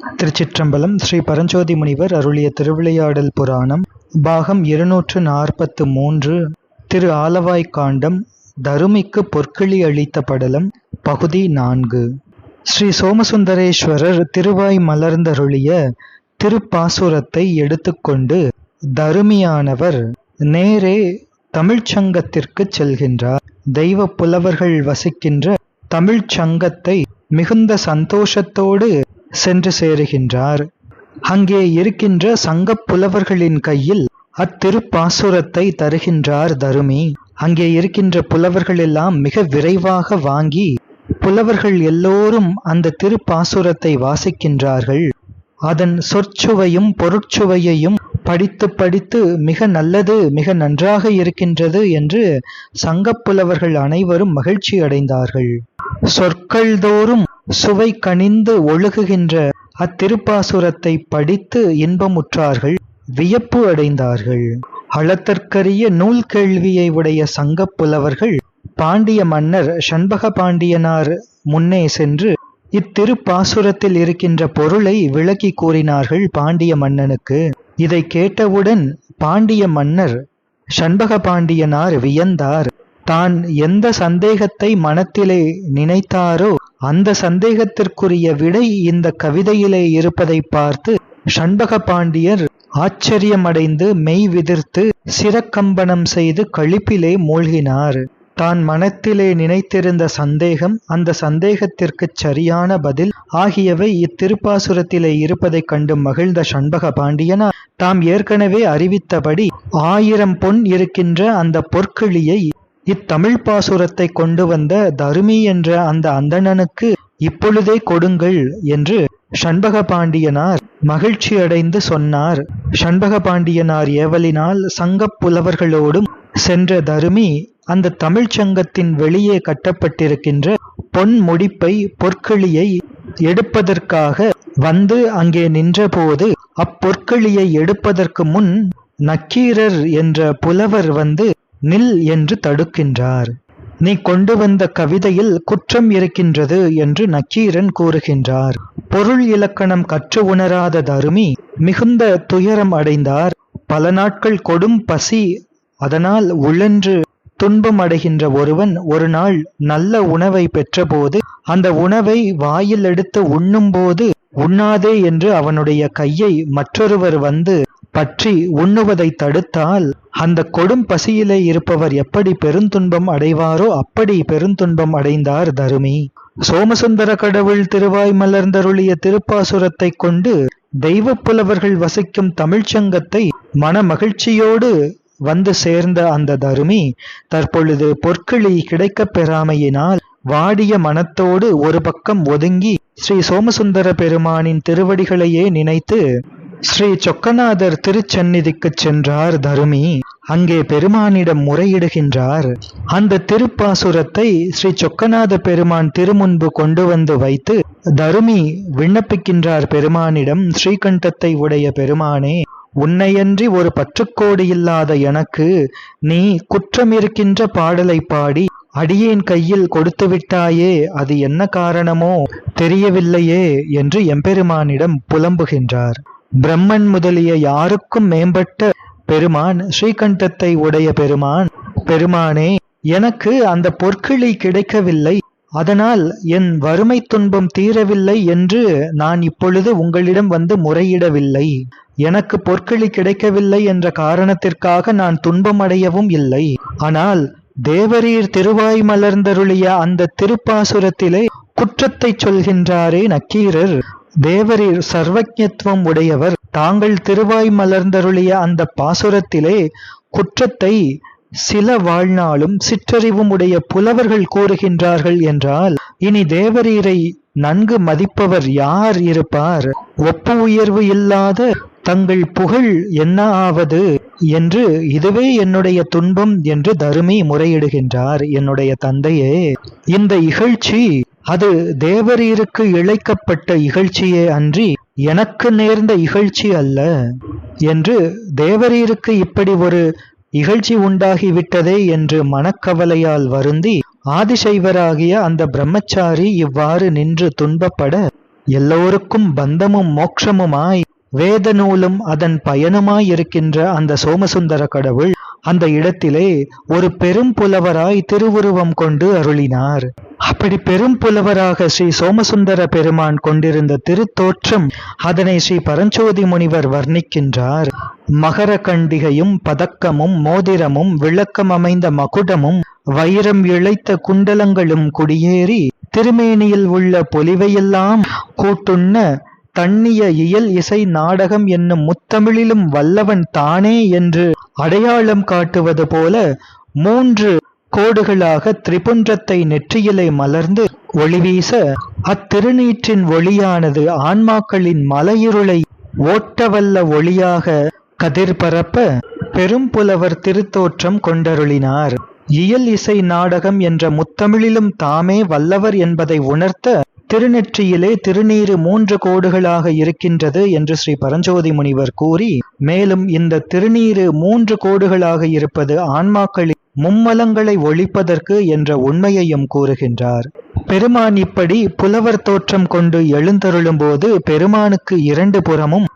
திருச்சிற்றம்பலம் ஸ்ரீ பரஞ்சோதி முனிவர் அருளிய திருவிளையாடல் புராணம் பாகம் இருநூற்று நாற்பத்து மூன்று திரு ஆலவாய் காண்டம் தருமிக்கு பொற்கிளி அளித்த படலம் பகுதி நான்கு. ஸ்ரீ சோமசுந்தரேஸ்வரர் திருவாய் மலர்ந்தருளிய திருப்பாசுரத்தை எடுத்துக்கொண்டு தருமியானவர் நேரே தமிழ்ச்சங்கத்திற்கு செல்கின்றார். தெய்வ புலவர்கள் வசிக்கின்ற தமிழ்ச்சங்கத்தை மிகுந்த சந்தோஷத்தோடு சென்று சேருகின்றார். அங்கே இருக்கின்ற சங்கப் புலவர்களின் கையில் அத்திருப்பாசுரத்தை தருகின்றார் தருமி. அங்கே இருக்கின்ற புலவர்கள் எல்லாம் மிக விரைவாக வாங்கி புலவர்கள் எல்லோரும் அந்த திருப்பாசுரத்தை வாசிக்கின்றார்கள். அதன் சொற்சுவையும் பொருட்சுவையையும் படித்து படித்து மிக நல்லது மிக நன்றாக இருக்கின்றது என்று சங்கப் புலவர்கள் அனைவரும் மகிழ்ச்சி அடைந்தார்கள் சொற்கள் தோறும் சுவை கனிந்து ஒழுகுகின்ற அத்திருப்பாசுரத்தை படித்து இன்பமுற்றார்கள் வியப்பு அடைந்தார்கள். அளத்தற்கரிய நூல் கேள்வியை உடைய சங்கப் புலவர்கள் பாண்டிய மன்னர் சண்பக பாண்டியனார் முன்னே சென்று இத்திருப்பாசுரத்தில் இருக்கின்ற பொருளை விளக்கி கூறினார்கள் பாண்டிய மன்னனுக்கு. இதை கேட்டவுடன் பாண்டிய மன்னர் சண்பக பாண்டியனார் வியந்தார். தான் எந்த சந்தேகத்தை மனத்திலே நினைத்தாரோ அந்த சந்தேகத்திற்குரிய விடை இந்த கவிதையிலே இருப்பதை பார்த்து சண்பக பாண்டியர் ஆச்சரியமடைந்து மெய் விதிர்த்து சிரக்கம்பனம் செய்து கழிப்பிலே மூழ்கினார். தான் மனத்திலே நினைத்திருந்த சந்தேகம் அந்த சந்தேகத்திற்குச் சரியான பதில் ஆகியவை இத்திருப்பாசுரத்திலே இருப்பதைக் கண்டு மகிழ்ந்த சண்பக பாண்டியனா தாம் ஏற்கனவே அறிவித்தபடி ஆயிரம் பொன் இருக்கின்ற அந்த பொற்கிளியை இத்தமிழ் பாசுரத்தை கொண்டு வந்த தருமி என்ற அந்த அந்தணனுக்கு இப்பொழுதே கொடுங்கள் என்று சண்பக பாண்டியனார் மகிழ்ச்சி அடைந்து சொன்னார். சண்பக பாண்டியனார் ஏவலினால் சங்கப் புலவர்களோடும் சென்ற தருமி அந்த தமிழ்ச் சங்கத்தின் வெளியே கட்டப்பட்டிருக்கின்ற பொன் முடிப்பை பொற்களியை எடுப்பதற்காக வந்து அங்கே நின்றபோது அப்பொற்களியை எடுப்பதற்கு முன் நக்கீரர் என்ற புலவர் வந்து நில் என்று தடுக்கின்றார். நீ கொண்டு வந்த கவிதையில் குற்றம் இருக்கின்றது என்று நக்கீரன் கூறுகின்றார். பொருள் இலக்கணம் கற்று உணராத தருமி மிகுந்த துயரம் அடைந்தார். பல நாட்கள் கொடும் பசி அதனால் உழன்று துன்பம் அடைகின்ற ஒருவன் ஒரு நாள் நல்ல உணவை பெற்றபோது அந்த உணவை வாயில் எடுத்து உண்ணும்போது உண்ணாதே என்று அவனுடைய கையை மற்றொருவர் வந்து பற்றி உண்ணுவதை தடுத்தால் அந்த கொடும் பசியிலே இருப்பவர் எப்படி பெருந்துன்பம் அடைவாரோ அப்படி பெருந்துன்பம் அடைந்தார் தருமி. சோமசுந்தர கடவுள் திருவாய் மலர்ந்தருளிய திருப்பாசுரத்தை கொண்டு தெய்வ புலவர்கள் வசிக்கும் தமிழ்ச்சங்கத்தை மன மகிழ்ச்சியோடு வந்து சேர்ந்த அந்த தருமி தற்பொழுது பொற்களி கிடைக்கப் பெறாமையினால் வாடிய மனத்தோடு ஒரு பக்கம் ஒதுங்கி ஸ்ரீ சோமசுந்தர பெருமானின் திருவடிகளையே நினைத்து ஸ்ரீ சொக்கநாதர் திருச்சந்நிதிக்குச் சென்றார் தருமி. அங்கே பெருமானிடம் முறையிடுகின்றார். அந்த திருப்பாசுரத்தை ஸ்ரீ சொக்கநாத பெருமான் திருமுன்பு கொண்டு வந்து வைத்து தருமி விண்ணப்பிக்கின்றார் பெருமானிடம் ஸ்ரீகண்டத்தை உடைய பெருமானே உன்னையன்றி ஒரு பற்றுக்கோடு இல்லாத எனக்கு நீ குற்றம் இருக்கின்ற பாடலை பாடி அடியேன் கையில் கொடுத்து விட்டாயே அது என்ன காரணமோ தெரியவில்லையே என்று எம்பெருமானிடம் புலம்புகின்றார். பிரம்மன் முதலிய யாருக்கும் மேம்பட்ட பெருமான் ஸ்ரீகண்டத்தை உடைய பெருமான். பெருமானே எனக்கு அந்த பொற்கிளி கிடைக்கவில்லை. அதனால் என் வறுமை துன்பம் தீரவில்லை என்று நான் இப்பொழுது உங்களிடம் வந்து முறையிடவில்லை. எனக்கு பொற்கிளி கிடைக்கவில்லை என்ற காரணத்திற்காக நான் துன்பமடையவும் இல்லை. ஆனால் தேவரீர் திருவாய் மலர்ந்தருளிய அந்த திருப்பாசுரத்திலே குற்றத்தை சொல்கின்றாரே நக்கீரர். தேவரீர் சர்வஜத்துவம் உடையவர். தாங்கள் திருவாய் மலர்ந்தருளிய அந்த பாசுரத்திலே குற்றத்தை சில வாழ்நாளும் சிற்றறிவும் உடைய புலவர்கள் கூறுகின்றார்கள் என்றால் இனி தேவரீரை நன்கு மதிப்பவர் யார் இருப்பார்? ஒப்பு உயர்வு இல்லாத தங்கள் புகழ் என்ன ஆவது என்று இதுவே என்னுடைய துன்பம் என்று தருமி முறையிடுகின்றார் என்னுடைய தந்தையே. இந்த இகழ்ச்சி அது தேவரீருக்கு இழைக்கப்பட்ட இகழ்ச்சியே அன்றி எனக்கு நேர்ந்த இகழ்ச்சி அல்ல என்று தேவரீருக்கு இப்படி ஒரு இகழ்ச்சி உண்டாகிவிட்டதே என்று மனக்கவலையால் வருந்தி ஆதிசைவராகிய அந்த பிரம்மச்சாரி இவ்வாறு நின்று துன்பப்பட எல்லோருக்கும் பந்தமும் மோட்சமுமாய் வேத நூலும் அதன் பயனுமாயிருக்கின்ற அந்த சோமசுந்தர கடவுள் அந்த இடத்திலே ஒரு பெரும் புலவராய் திருவுருவம் கொண்டு அருளினார். அப்படி பெரும் புலவராக ஸ்ரீ சோமசுந்தர பெருமான் கொண்டிருந்த திருத்தோற்றம் அதனை ஸ்ரீ பரஞ்சோதி முனிவர் வர்ணிக்கின்றார். மகர கண்டிகையும் பதக்கமும் மோதிரமும் விளக்கம் அமைந்த மகுடமும் வைரம் இழைத்த குண்டலங்களும் குடியேறி திருமேனியில் உள்ள பொலிவையெல்லாம் கூட்டுண்ண தன்னிய இயல் இசை நாடகம் என்னும் முத்தமிழிலும் வல்லவன் தானே என்று அடையாளம் காட்டுவது போல மூன்று கோடுகளாக திரிபுன்றத்தை நெற்றியிலை மலர்ந்து ஒளிவீச அத்திருநீற்றின் ஒளியானது ஆன்மாக்களின் மலையிருளை ஓட்டவல்ல ஒளியாக கதிர்பரப்ப பெரும்புலவர் திருத்தோற்றம் கொண்டருளினார். இயல் இசை நாடகம் என்ற முத்தமிழிலும் தாமே வல்லவர் என்பதை உணர்த்த திருநெற்றியிலே திருநீறு மூன்று கோடுகளாக இருக்கின்றது என்று ஸ்ரீ பரஞ்சோதி முனிவர் கூறி மேலும் இந்த திருநீறு மூன்று கோடுகளாக இருப்பது ஆன்மாக்களின் மும்மலங்களை ஒழிப்பதற்கு என்ற உண்மையையும் கூறுகின்றார். பெருமான் இப்படி புலவர் தோற்றம் கொண்டு எழுந்தருளும் போது பெருமானுக்கு இரண்டு புறமும்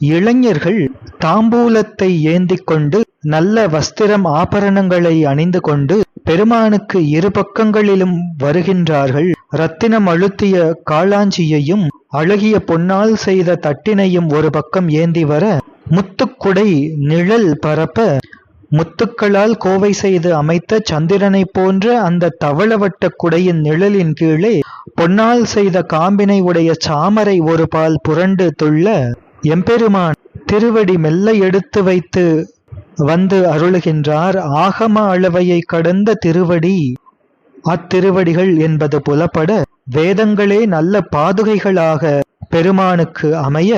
இளைஞர்கள் தாம்பூலத்தை ஏந்திக் கொண்டு நல்ல வஸ்திரம் ஆபரணங்களை அணிந்து கொண்டு பெருமானுக்கு இரு பக்கங்களிலும் வருகின்றார்கள். ரத்தினம் அழுத்திய காளாஞ்சியையும் அழகிய பொன்னால் செய்த தட்டினையும் ஒரு பக்கம் ஏந்தி வர முத்துக்குடை நிழல் பரப்ப முத்துக்களால் கோவை செய்து அமைத்த சந்திரனை போன்ற அந்த தவளவட்ட குடையின் நிழலின் கீழே பொன்னால் செய்த காம்பினை உடைய சாமரை ஒரு பால் புரண்டு துள்ள எம்பெருமான் திருவடி மெல்ல எடுத்து வைத்து வந்து அருளுகின்றார். ஆகம அளவையை கடந்த திருவடி. அத்திருவடிகள் என்பது புலப்பட வேதங்களே நல்ல பாதுகைகளாக பெருமானுக்கு அமைய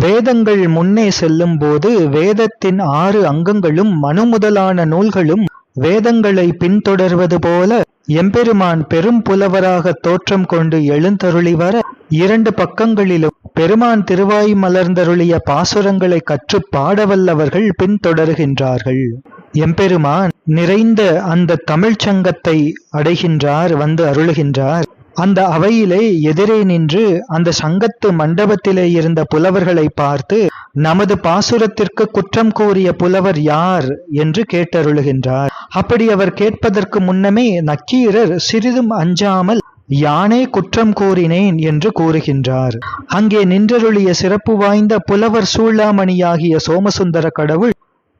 வேதங்கள் முன்னே செல்லும் போது வேதத்தின் ஆறு அங்கங்களும் மனு முதலான நூல்களும் வேதங்களை பின்தொடர்வது போல எம்பெருமான் பெரும் புலவராக தோற்றம் கொண்டு எழுந்தருளி வர இரண்டு பக்கங்களிலும் பெருமான் திருவாய் மலர்ந்தருளிய பாசுரங்களை கற்று பாடவல்லவர்கள் பின்தொடர்கின்றார்கள். எம்பெருமான் நிறைந்த அந்த தமிழ்ச் சங்கத்தை அடைகின்றார் வந்து அருளுகின்றார். அந்த அவையிலே எதிரே நின்று அந்த சங்கத்து மண்டபத்திலே இருந்த புலவர்களை பார்த்து நமது பாசுரத்திற்கு குற்றம் கூறிய புலவர் யார்? என்று கேட்டருளுகின்றார். அப்படி அவர் கேட்பதற்கு முன்னமே நக்கீரர் சிறிதும் அஞ்சாமல் யானே குற்றம் கூறினேன் என்று கூறுகின்றார். அங்கே நின்றருளிய சிறப்பு வாய்ந்த புலவர் சூளாமணியாகிய சோமசுந்தர கடவுள்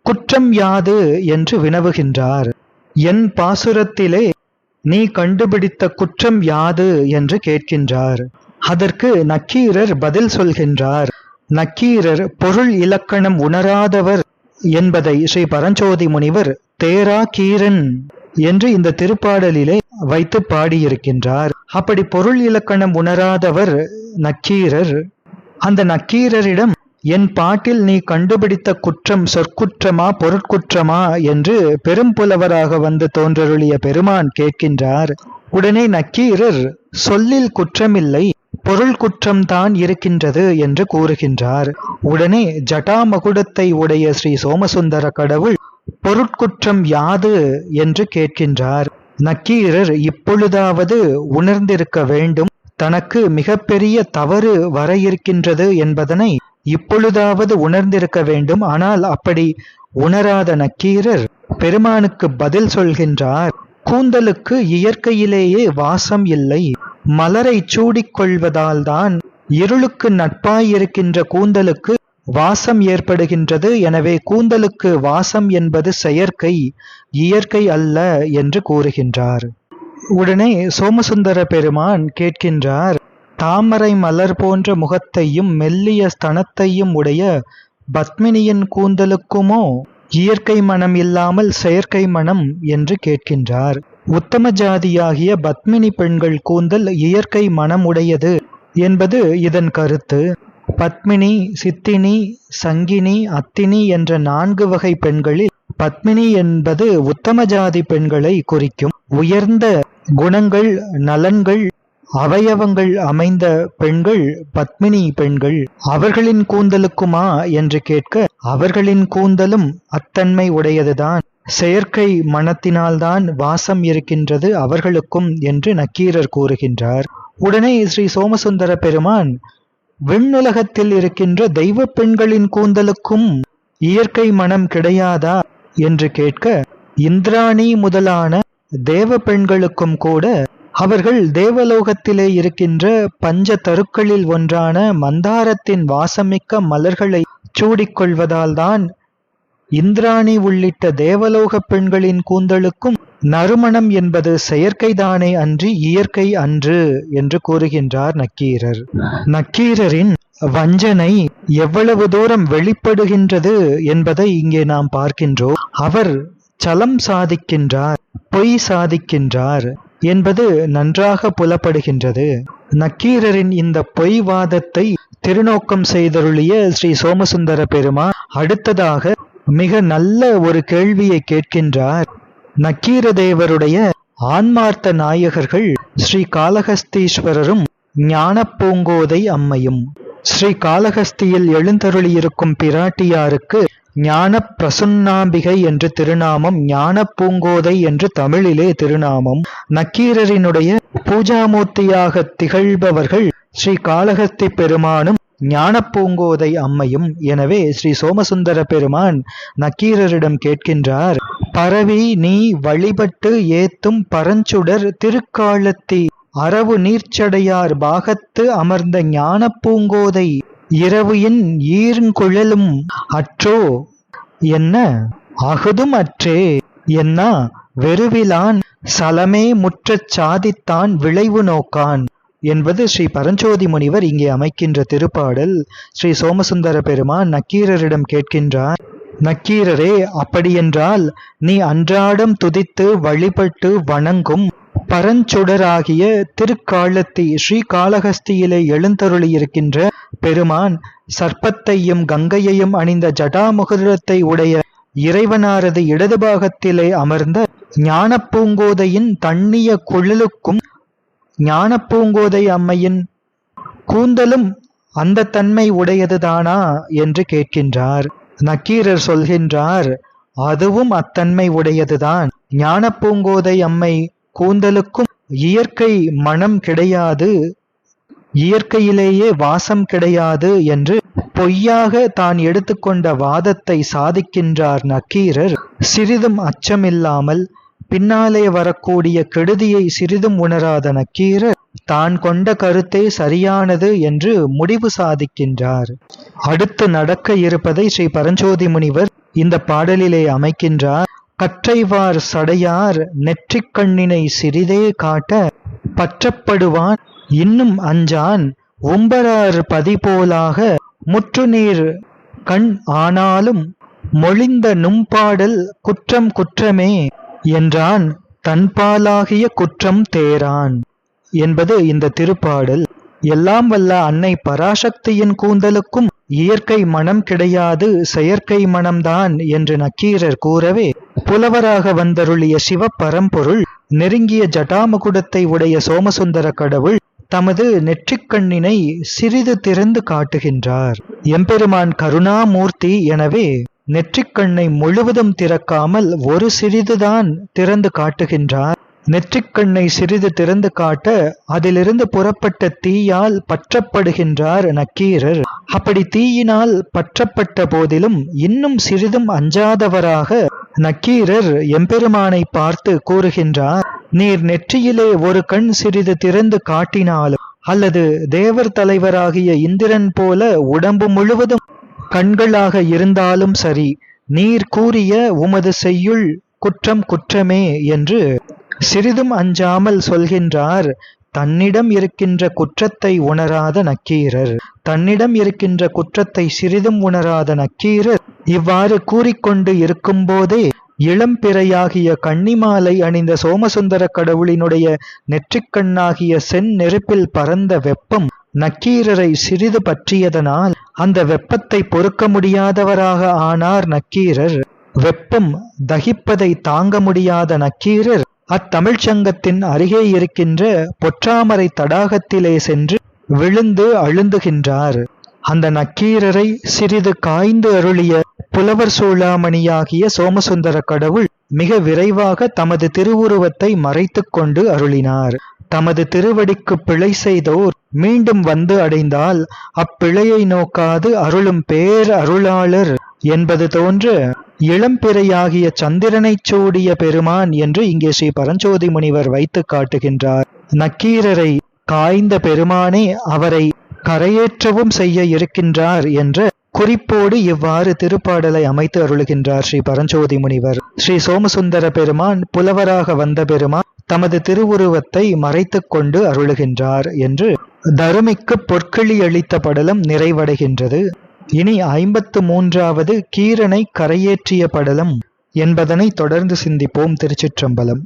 குற்றம் யாது என்று வினவுகின்றார். என் பாசுரத்திலே நீ கண்டுபிடித்த குற்றம் யாது என்று கேட்கின்றார். அதற்கு நக்கீரர் பதில் சொல்கின்றார். நக்கீரர் பொருள் இலக்கணம் உணராதவர் என்பதை ஸ்ரீ பரஞ்சோதி முனிவர் தேரா கீரன் என்று இந்த திருப்பாடலிலே வைத்து பாடியிருக்கின்றார். அப்படி பொருள் இலக்கணம் உணராதவர் நக்கீரர். அந்த நக்கீரரிடம் என் பாட்டில் நீ கண்டுபிடித்த குற்றம் சொற்குற்றமா பொருட்குற்றமா? என்று பெரும் புலவராக வந்து தோன்றருளிய பெருமான் கேட்கின்றார். உடனே நக்கீரர் சொல்லில் குற்றமில்லை பொருள் குற்றம்தான் இருக்கின்றது என்று கூறுகின்றார். உடனே ஜட்டாமகுடத்தை உடைய ஸ்ரீ சோமசுந்தர கடவுள் பொருட்குற்றம் யாது என்று கேட்கின்றார். நக்கீரர் இப்பொழுதாவது உணர்ந்திருக்க வேண்டும். தனக்கு மிகப்பெரிய தவறு வர இருக்கின்றது என்பதனை இப்பொழுதாவது உணர்ந்திருக்க வேண்டும். ஆனால் அப்படி உணராத நக்கீரர் பெருமானுக்கு பதில் சொல்கின்றார். கூந்தலுக்கு இயற்கையிலேயே வாசம் இல்லை. மலரை சூடிக்கொள்வதால் தான் இருளுக்கு நட்பாயிருக்கின்ற கூந்தலுக்கு வாசம் ஏற்படுகின்றது. எனவே கூந்தலுக்கு வாசம் என்பது செயற்கை இயற்கை அல்ல என்று கூறுகின்றார். உடனே சோமசுந்தர பெருமான் கேட்கின்றார் தாமரை மலர் போன்ற முகத்தையும் மெல்லிய ஸ்தனத்தையும் உடைய பத்மினியின் கூந்தலுக்குமோ? இயற்கை மனம் இல்லாமல் செயற்கை மனம்? என்று கேட்கின்றார். உத்தம ஜாதியாகிய பத்மினி பெண்கள் கூந்தல் இயற்கை மனம் உடையது என்பது இதன் கருத்து. பத்மினி சித்தினி சங்கினி அத்தினி என்ற நான்கு வகை பெண்களில் பத்மினி என்பது உத்தம ஜாதி பெண்களை குறிக்கும். உயர்ந்த குணங்கள் நலன்கள் அவயவங்கள் அமைந்த பெண்கள் பத்மினி பெண்கள். அவர்களின் கூந்தலுக்குமா என்று கேட்க அவர்களின் கூந்தலும் அத்தன்மை உடையதுதான். செயற்கை மனத்தினால்தான் வாசம் இருக்கின்றது அவர்களுக்கும் என்று நக்கீரர் கூறுகின்றார். உடனே ஸ்ரீ சோமசுந்தர பெருமான் விண்ணுலகத்தில் இருக்கின்ற தெய்வ பெண்களின் கூந்தலுக்கும் இயற்கை மனம் கிடையாதா? என்று கேட்க இந்திராணி முதலான தேவ பெண்களுக்கும் கூட அவர்கள் தேவலோகத்திலே இருக்கின்ற பஞ்ச தருக்களில் ஒன்றான மந்தாரத்தின் வாசமிக்க மலர்களை சூடிக்கொள்வதால்தான் இந்திராணி உள்ளிட்ட தேவலோக பெண்களின் கூந்தலுக்கும் நறுமணம் என்பது செயற்கைதானே அன்றி இயற்கை அன்று என்று கூறுகின்றார் நக்கீரர். நக்கீரரின் வஞ்சனை எவ்வளவு தூரம் வெளிப்படுகின்றது என்பதை இங்கே நாம் பார்க்கின்றோம். அவர் சலம் சாதிக்கின்றார் பொய் சாதிக்கின்றார் என்பது நன்றாக புலப்படுகின்றது. நக்கீரரின் இந்த பொய் வாதத்தை திருநோக்கம் செய்தருளிய ஸ்ரீ சோமசுந்தர பெருமா அடுத்ததாக மிக நல்ல ஒரு கேள்வியை கேட்கின்றார். நக்கீரதேவருடைய ஆன்மார்த்த நாயகர்கள் ஸ்ரீ காளஹஸ்தீஸ்வரரும் ஞானப்பூங்கோதை அம்மையும். ஸ்ரீ காளஹஸ்தியில் எழுந்தருளியிருக்கும் பிராட்டியாருக்கு ஞான பிரசுன்னாம்பிகை என்று திருநாமம் ஞான பூங்கோதை என்று தமிழிலே திருநாமம். நக்கீரரினுடைய பூஜாமூர்த்தியாக திகழ்பவர்கள் ஸ்ரீ காளஹஸ்தி பெருமானும் ஞானப்பூங்கோதை அம்மையும் எனவே ஸ்ரீ சோமசுந்தர பெருமான் நக்கீரரிடம் கேட்கின்றார் பரவி நீ வழிபட்டு ஏத்தும் பரஞ்சுடர் திருக்காலத்தி அரவு நீர்ச்சடையார் பாகத்து அமர்ந்த ஞானப்பூங்கோதை இரவு என் ஈர்ங்குழலும் அற்றோ? என்ன? அகுதும் அற்றே? என்ன? வெறுவிலான் சலமே முற்றச் சாதித்தான் விளைவு நோக்கான் என்பது ஸ்ரீ பரஞ்சோதி முனிவர் இங்கே அமைக்கின்ற திருப்பாடல். ஸ்ரீ சோமசுந்தர பெருமான் நக்கீரரிடம் கேட்கின்றார் நக்கீரரே அப்படியென்றால் நீ அன்றாடம் துதித்து வழிபட்டு வணங்கும் பரஞ்சுடராகிய திருக்காலத்தி ஸ்ரீ காளஹஸ்தியிலே எழுந்தருளியிருக்கின்ற பெருமான் சர்ப்பத்தையும் கங்கையையும் அணிந்த ஜடாமுகுரத்தை உடைய இறைவனாரது இடது பாகத்திலே அமர்ந்த ஞானப்பூங்கோதையின் தண்ணிய குழலுக்கும் ஞானப்பூங்கோதை அம்மையின் கூந்தலும் அந்த தன்மை உடையதுதானா? என்று கேட்கின்றார். நக்கீரர் சொல்கின்றார் அதுவும் அத்தன்மை உடையதுதான். ஞானப்பூங்கோதை அம்மை கூந்தலுக்கும் இயற்கை மனம் கிடையாது. இயற்கையிலேயே வாசம் கிடையாது என்று பொய்யாக தான் எடுத்துக்கொண்ட வாதத்தை சாதிக்கின்றார் நக்கீரர். சிறிதும் அச்சமில்லாமல் பின்னாலே வரக்கூடிய கெடுதியை சிறிதும் உணராத நக்கீரர் தான் கொண்ட கருத்தே சரியானது என்று முடிவு சாதிக்கின்றார். அடுத்து நடக்க இருப்பதை ஸ்ரீ பரஞ்சோதி முனிவர் இந்த பாடலிலே அமைக்கின்றார். கற்றைவார் சடையார் நெற்றிக் கண்ணினை சிறிதே காட்ட பற்றப்படுவான். இன்னும் அஞ்சான் உம்பரார் பதிபோலாக முற்றுநீர் கண் ஆனாலும் மொழிந்த நும்பாடல் குற்றம் குற்றமே. என்றான். தன்பாலாகிய குற்றம் தேரான் என்பது இந்த திருப்பாடல். எல்லாம் வல்ல அன்னை பராசக்தியின் கூந்தலுக்கும் இயற்கை மனம் கிடையாது செயற்கை மனம்தான் என்று நக்கீரர் கூறவே புலவராக வந்தருளிய சிவப்பரம்பொருள் நெருங்கிய ஜட்டாமகுடத்தை உடைய சோமசுந்தர கடவுள் தமது நெற்றிக்கண்ணினை சிறிது திறந்து காட்டுகின்றார். எம்பெருமான் கருணாமூர்த்தி எனவே நெற்றிக்கண்ணை முழுவதும் திறக்காமல் ஒரு சிறிதுதான் திறந்து காட்டுகின்றார். நெற்றிக்கண்ணை சிறிது திறந்து காட்ட அதிலிருந்து புறப்பட்ட தீயால் பற்றப்படுகின்றார் நக்கீரர். அப்படி தீயினால் பற்றப்பட்ட போதிலும் இன்னும் சிறிதும் அஞ்சாதவராக நக்கீரர் எம்பெருமானை பார்த்து கூறுகின்றார் நீர் நெற்றியிலே ஒரு கண் சிறிது திறந்து காட்டினாலும் அல்லது தேவர் தலைவராகிய இந்திரன் போல உடம்பு முழுவதும் கண்களாக இருந்தாலும் சரி நீர் கூறிய உமது செய்யுள் குற்றம் குற்றமே என்று சிறிதும் அஞ்சாமல் சொல்கின்றார். தன்னிடம் இருக்கின்ற குற்றத்தை உணராத நக்கீரர். தன்னிடம் இருக்கின்ற குற்றத்தை சிறிதும் உணராத நக்கீரர். இவ்வாறு கூறிக்கொண்டு இருக்கும்போதே இளம்பிறையாகிய கன்னிமாலை அணிந்த சோமசுந்தர கடவுளினுடைய நெற்றிக்கண்ணாகிய செந்நெருப்பில் பறந்த வெப்பம் நக்கீரரை சிறிது பற்றியதனால் அந்த வெப்பத்தை பொறுக்க முடியாதவராக ஆனார் நக்கீரர். வெப்பம் தகிப்பதை தாங்க முடியாத நக்கீரர் அத்தமிழ்ச் சங்கத்தின் அருகே இருக்கின்ற பொற்றாமரை தடாகத்திலே சென்று விழுந்து அழுந்துகின்றார். அந்த நக்கீரரை சிறிது காய்ந்து அருளிய புலவர் சூளாமணியாகிய சோமசுந்தர கடவுள் மிக விரைவாக தமது திருவுருவத்தை மறைத்துக் கொண்டு அருளினார். தமது திருவடிக்கு பிழை செய்தோர் மீண்டும் வந்து அடைந்தால் அப்பிழையை நோக்காது அருளும் பேர் அருளாளர் என்பது தோன்று இளம்பிறையாகிய சந்திரனைச் சூடிய பெருமான் என்று இங்கே ஸ்ரீ பரஞ்சோதி முனிவர் வைத்து காட்டுகின்றார். நக்கீரரை காய்ந்த பெருமானே அவரை கரையேற்றவும் செய்ய இருக்கின்றார் என்ற குறிப்போடு இவ்வாறு திருப்பாடலை அமைத்து அருளுகின்றார் ஸ்ரீ பரஞ்சோதி முனிவர். ஸ்ரீ சோமசுந்தர பெருமான் புலவராக வந்த பெருமான் தமது திருவுருவத்தை மறைத்து கொண்டு அருளுகின்றார் என்று தருமிக்கு பொற்கிளி அளித்த படலம் நிறைவடைகின்றது. இனி ஐம்பத்து மூன்றாவது கீரனை கரையேற்றிய படலம் என்பதனை தொடர்ந்து சிந்திப்போம் திருச்சிற்றம்பலம்.